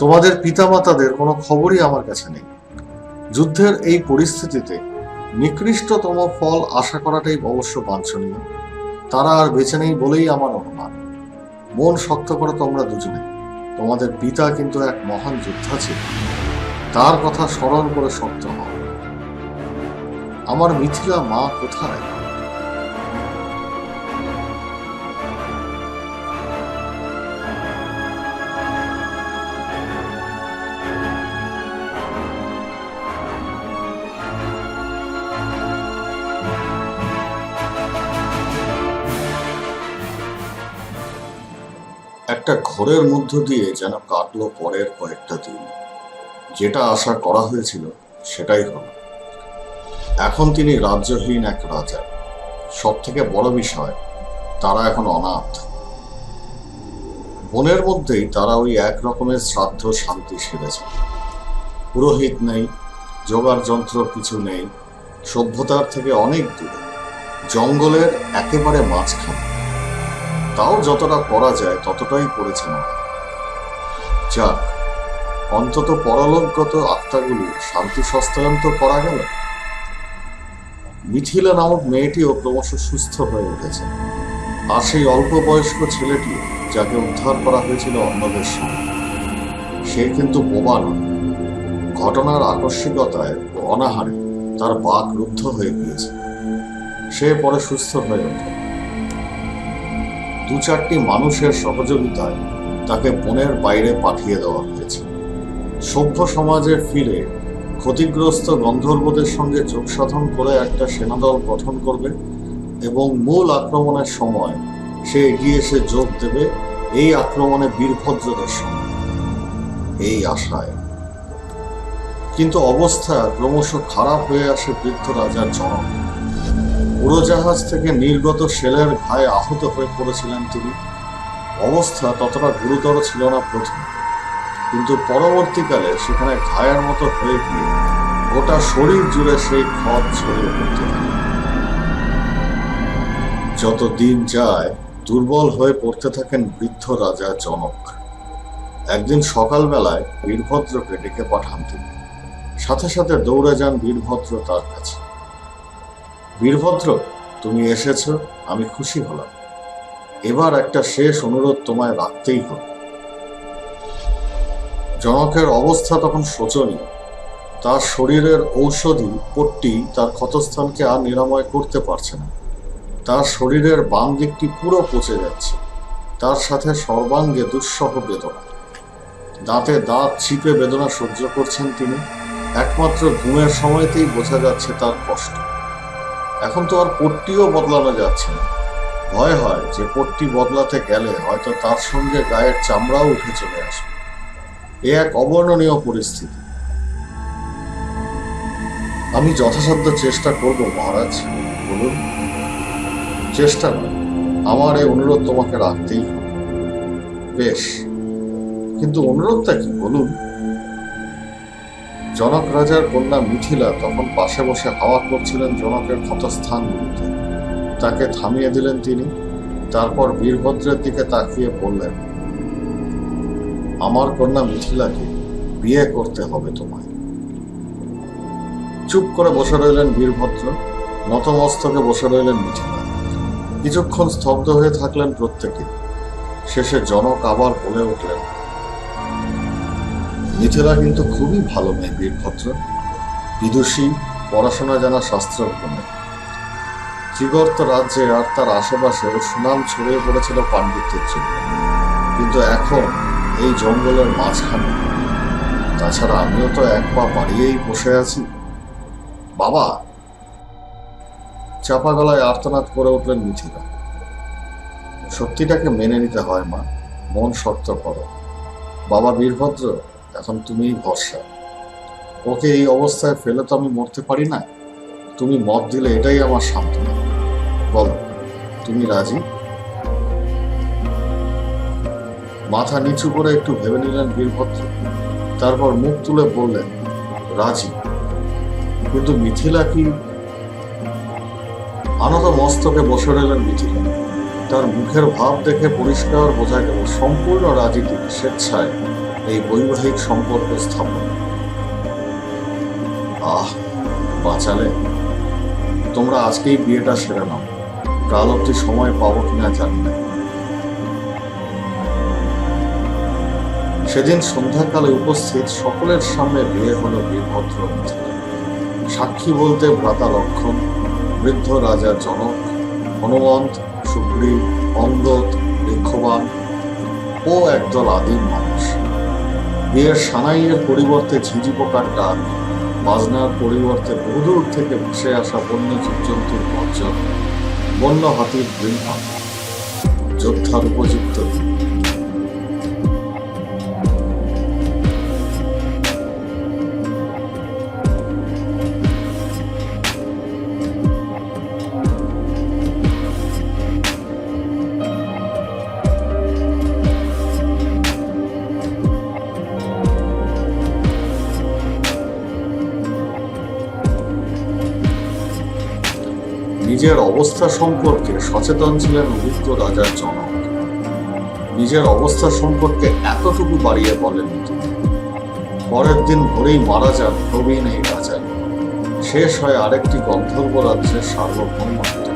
তোমাদের পিতামাতাদের কোনো খবরই আমার কাছে নেই। যুদ্ধের এই পরিস্থিতিতে নিকৃষ্টতম ফল আশা করাটাই অবশ্য বাঞ্ছনীয়। তারা আর বেঁচে নেই বলেই আমার অনুমান। মন শক্ত করো তোমরা দুজনে। তোমাদের পিতা কিন্তু এক মহান যোদ্ধা ছিল। তার কথা স্মরণ করে শক্ত হও। আমার মিথিলা মা কোথায়? একটা ঘোরের মধ্য দিয়ে যেন কাটলো পরের কয়েকটা দিন। যেটা আশা করা হয়েছিল, সেটাই হলো। এখন তিনি রাজ্যহীন এক রাজা। সব থেকে বড় বিষয়, তারা এখন অনাথ। বনের মধ্যেই তারা ওই এক রকমের শ্রাদ্ধ শান্তি সেরেছে। পুরোহিত নেই, যোগার যন্ত্র কিছু নেই, সভ্যতার থেকে অনেক দূরে। জঙ্গলের একেবারে মাঝখানে। তাও যতটা করা যায়, ততটাই করেছেন যাক, অন্তত পরলোকগত আত্মাগুলি শান্তি সস্তায়ন তো করা গেল। মিথিলা নামক মেয়েটিও ক্রমশ সুস্থ হয়ে উঠেছে। আর সেই অল্প বয়স্ক ছেলেটি যাকে উদ্ধার করা হয়েছিল অন্যদের সঙ্গে সে কিন্তু বোবা নয়। ঘটনার আকস্মিকতায় অনাহারে তার বাক রুদ্ধ হয়ে গিয়েছে। সে পরে সুস্থ হয়ে ওঠে। দু চারটি মানুষের সহযোগিতায় তাকে বনের বাইরে পাঠিয়ে দেওয়া হয়েছে। সভ্য সমাজে ফিরে ক্ষতিগ্রস্ত গন্ধর্বদের সঙ্গে যোগসাধন করে একটা সেনাদল গঠন করবে এবং মূল আক্রমণের সময় সে এগিয়ে এসে যোগ দেবে এই আক্রমণে বীরভদ্রদের সঙ্গে। এই আশায়। কিন্তু অবস্থা ক্রমশ খারাপ হয়ে আসে বৃদ্ধ রাজার জনক। উড়োজাহাজ থেকে নির্গত শেলের ঘায়ে আহত হয়ে পড়েছিলেন তিনি। অবস্থা ততটা গুরুতর ছিল না প্রথমে। কিন্তু পরবর্তীকালে সেখানে ঘায়ের মতো হয়ে গিয়ে গোটা শরীর জুড়ে সেই ক্ষত ছড়িয়ে পড়তে থাকে। যত দিন যায়, দুর্বল হয়ে পড়তে থাকেন বৃদ্ধ রাজা জনক। একদিন সকালবেলায় বীরভদ্রকে ডেকে পাঠান তিনি। সাথে সাথে দৌড়ে যান বীরভদ্র তার কাছে। বীরভদ্র, তুমি এসেছ, আমি খুশি হলাম। এবার একটা শেষ অনুরোধ তোমায় রাখতেই হবে। জনকের অবস্থা তখন শোচনীয়। তার শরীরের ঔষধি পট্টি তার ক্ষতস্থানকে আর নিরাময় করতে পারছে না। তার শরীরের বাম দিকটি পুরো পচে যাচ্ছে। তার সাথে সর্বাঙ্গে দুঃসহ বেদনা। দাঁতে দাঁত চিপে বেদনা সহ্য করছেন তিনি। একমাত্র ঘুমের সময়তেই বোঝা যাচ্ছে তার কষ্ট। এখন তো আর পট্টিও বদলানো যাচ্ছে না। ভয় হয় যে পট্টি বদলাতে গেলে হয়তো তার সঙ্গে গায়ের চামড়াও উঠে চলে আসবে। এ এক অবর্ণনীয় পরিস্থিতি। আমি যথাসাধ্য চেষ্টা করব, মহারাজ। বলুন। চেষ্টা নয়, আমার এই অনুরোধ তোমাকে রাখতেই হবে। বেশ। কিন্তু অনুরোধটা কি, বলুন? জনক রাজার কন্যা মিথিলা তখন পাশে বসে হাওয়া করছিলেন জনকের ক্ষতস্থানগুলিতে তাকে থামিয়ে দিলেন তিনি, তারপর বীরভদ্রের দিকে তাকিয়ে বললেন, আমার কন্যা মিথিলাকে বিয়ে করতে হবে তোমায়। চুপ করে বসে রইলেন বীরভদ্র, নতমস্তকে বসে রইলেন মিথিলা। কিছুক্ষণ স্তব্ধ হয়ে থাকলেন প্রত্যেকে। শেষে জনক আবার বলে উঠলেন মিথিলা কিন্তু খুবই ভালো মেয়ে বীরভদ্র বিদুষী, পড়াশোনা জানা শাস্ত্রজ্ঞ ত্রিগর্ত রাজ্যে আর তার আশেপাশে সুনাম ছড়িয়ে পড়েছিল পাণ্ডিত্যের জন্য। কিন্তু এখন এই জঙ্গলের মাঝখানে। তাছাড়া আমিও তো এক পা বাড়িয়েই বসে আছি। বাবা! চাপা গলায় আর্তনাদ করে উঠলেন মিথিলা। সত্যিটাকে মেনে নিতে হয় মা, মন শক্ত করো। বাবা বীরভদ্র এখন তুমিই ভরসা। ওকে এই অবস্থায় ফেলে তো আমি মরতে পারি না। তুমি মত দিলে এটাই আমার সান্ত্বনা। বলো, তুমি রাজি? মাথা নিচু করে একটু ভেবে নিলেন বীরভদ্র। তারপর মুখ তুলে বললেন, রাজি। কিন্তু মিথিলা কি? আনত মস্তকে বসে রইলেন মিথিলা। তার মুখের ভাব দেখে পরিষ্কার বোঝা গেল, সম্পূর্ণ রাজি তিনি স্বেচ্ছায়। এই বৈবাহিক সম্পর্ক স্থাপন। আহ, বাঁচালে। তোমরা আজকেই বিয়েটা সেরে নাও। কাল অব্দি সময় পাবো কিনা জানি না। সেদিন সন্ধ্যাকালে উপস্থিত সকলের সামনে বিয়ে হল বীরভদ্র সাক্ষী বলতে ভ্রাতা লক্ষণ, বৃদ্ধ রাজা জনক, হনুমন্ত, সুগ্রীব অন্দত বৃক্ষবান ও একদল আদিম মানুষ। বিয়ের সানাইয়ের পরিবর্তে ঝিঁঝি পোকার ডাক, বাজনার পরিবর্তে বহুদূর থেকে ভেসে আসা বন্য জীবজন্তুর গর্জন, বন্য হাতির বৃন্দান যোদ্ধার উপযুক্ত নিজের অবস্থা সম্পর্কে সচেতন ছিলেন অভিজ্ঞ রাজার জনক। নিজের অবস্থা সম্পর্কে এতটুকু বাড়িয়ে বলেন পরের দিন ভোরেই মারা যান প্রবীণ এই রাজা শেষ হয় আরেকটি গন্ধর্ব রাজ্যের সার্বভৌমত্ব।